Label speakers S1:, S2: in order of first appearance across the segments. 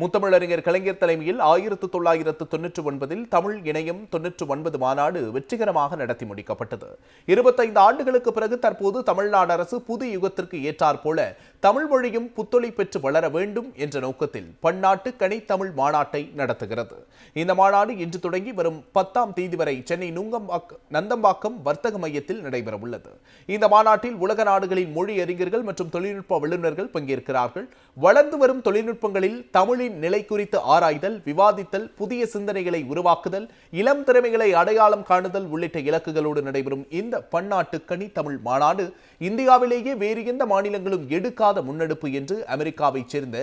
S1: முத்தமிழறிஞர் கலைஞர் தலைமையில் ஆயிரத்து தொள்ளாயிரத்து தொன்னூற்று ஒன்பதில் தமிழ் இணையம் தொன்னூற்று ஒன்பது மாநாடு வெற்றிகரமாக நடத்தி முடிக்கப்பட்டது. இருபத்தைந்து ஆண்டுகளுக்கு பிறகு தற்போது தமிழ்நாடு அரசு புது யுகத்திற்கு ஏற்றாற்போல தமிழ் மொழியும் புத்தொழி பெற்று வளர வேண்டும் என்ற நோக்கத்தில் பன்னாட்டு கனித்தமிழ் மாநாட்டை நடத்துகிறது. இந்த மாநாடு இன்று தொடங்கி வரும் பத்தாம் தேதி வரை சென்னை நுங்கம்பாக்கம் நந்தம்பாக்கம் வர்த்தக மையத்தில் நடைபெறவுள்ளது. இந்த மாநாட்டில் உலக நாடுகளின் மொழி அறிஞர்கள் மற்றும் தொழில்நுட்ப வல்லுநர்கள் பங்கேற்கிறார்கள். வளர்ந்து வரும் தொழில்நுட்பங்களில் தமிழில் தமிழின் நிலை குறித்து ஆராய்தல் விவாதித்தல் புதிய சிந்தனைகளை உருவாக்குதல் இளம் திறமைகளை அடையாளம் காணுதல் உள்ளிட்ட இலக்குகளோடு நடைபெறும் இந்த பன்னாட்டு கனி தமிழ் மாநாடு இந்தியாவிலேயே வேறு எந்த மாநிலங்களும் எடுக்காத முன்னெடுப்பு என்று அமெரிக்காவைச் சேர்ந்த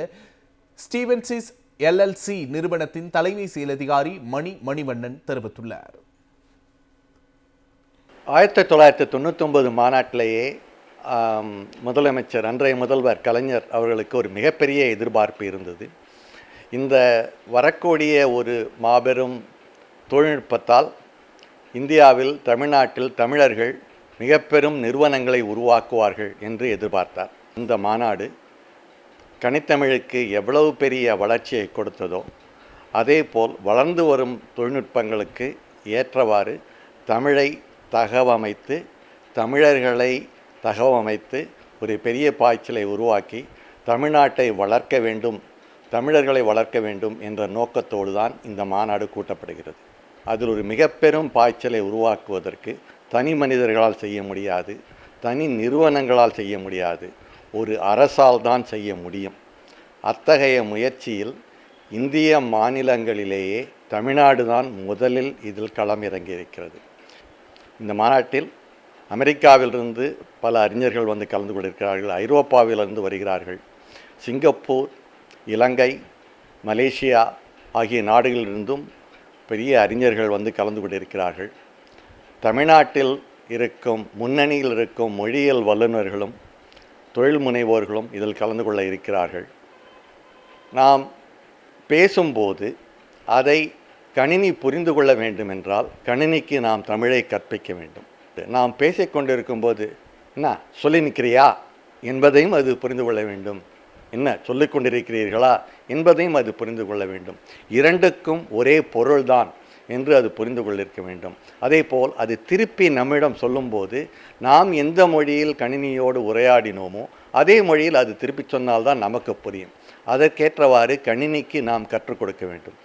S1: ஸ்டீவன்சிஸ் எல்எல்சி நிறுவனத்தின் தலைமை செயல் அதிகாரி மணி மணிவண்ணன் தெரிவித்துள்ளார்.
S2: ஆயிரத்தி தொள்ளாயிரத்தி தொண்ணூத்தொம்பது மாநாட்டிலேயே முதலமைச்சர் அன்றைய முதல்வர் கலைஞர் அவர்களுக்கு ஒரு மிகப்பெரிய எதிர்பார்ப்பு இருந்தது. இந்த வரக்கூடிய ஒரு மாபெரும் தொழில்நுட்பத்தால் இந்தியாவில் தமிழ்நாட்டில் தமிழர்கள் மிக பெரும் நிறுவனங்களை உருவாக்குவார்கள் என்று எதிர்பார்த்தார். இந்த மாநாடு கனித்தமிழுக்கு எவ்வளவு பெரிய வளர்ச்சியை கொடுத்ததோ அதேபோல் வளர்ந்து வரும் தொழில்நுட்பங்களுக்கு ஏற்றவாறு தமிழை தகவமைத்து தமிழர்களை தகவமைத்து ஒரு பெரிய பாய்ச்சலை உருவாக்கி தமிழ்நாட்டை வளர்க்க வேண்டும் தமிழர்களை வளர்க்க வேண்டும் என்ற நோக்கத்தோடு தான் இந்த மாநாடு கூட்டப்படுகிறது. அதில் ஒரு மிக பெரும் பாய்ச்சலை உருவாக்குவதற்கு தனி மனிதர்களால் செய்ய முடியாது தனி நிறுவனங்களால் செய்ய முடியாது ஒரு அரசால் தான் செய்ய முடியும். அத்தகைய முயற்சியில் இந்திய மாநிலங்களிலேயே தமிழ்நாடு தான் முதலில் இதில் களமிறங்கியிருக்கிறது. இந்த மாநாட்டில் அமெரிக்காவிலிருந்து பல அறிஞர்கள் வந்து கலந்து கொண்டிருக்கிறார்கள் ஐரோப்பாவிலிருந்து வருகிறார்கள் சிங்கப்பூர் இலங்கை மலேசியா ஆகிய நாடுகளிலிருந்தும் பெரிய அறிஞர்கள் வந்து கலந்து கொண்டிருக்கிறார்கள். தமிழ்நாட்டில் இருக்கும் முன்னணியில் இருக்கும் மொழியியல் வல்லுநர்களும் தொழில் முனைவோர்களும் இதில் கலந்து கொள்ள இருக்கிறார்கள். நாம் பேசும்போது அதை கணினி புரிந்து கொள்ள வேண்டும் என்றால் கணினிக்கு நாம் தமிழை கற்பிக்க வேண்டும். நாம் பேசிக்கொண்டிருக்கும்போது என்ன சொல்லி நிற்கிறியா என்பதையும் அது புரிந்து கொள்ள வேண்டும். என்ன சொல்லிக் கொண்டிருக்கிறீர்களா என்பதையும் அது புரிந்து கொள்ள வேண்டும். இரண்டுக்கும் ஒரே பொருள்தான் என்று அது புரிந்து கொள்ளிருக்க வேண்டும். அதே போல் அது திருப்பி நம்மிடம் சொல்லும்போது நாம் எந்த மொழியில் கணினியோடு உரையாடினோமோ அதே மொழியில் அது திருப்பி சொன்னால்தான் நமக்கு புரியும். அதற்கேற்றவாறு கணினிக்கு நாம் கற்றுக் கொடுக்க வேண்டும்.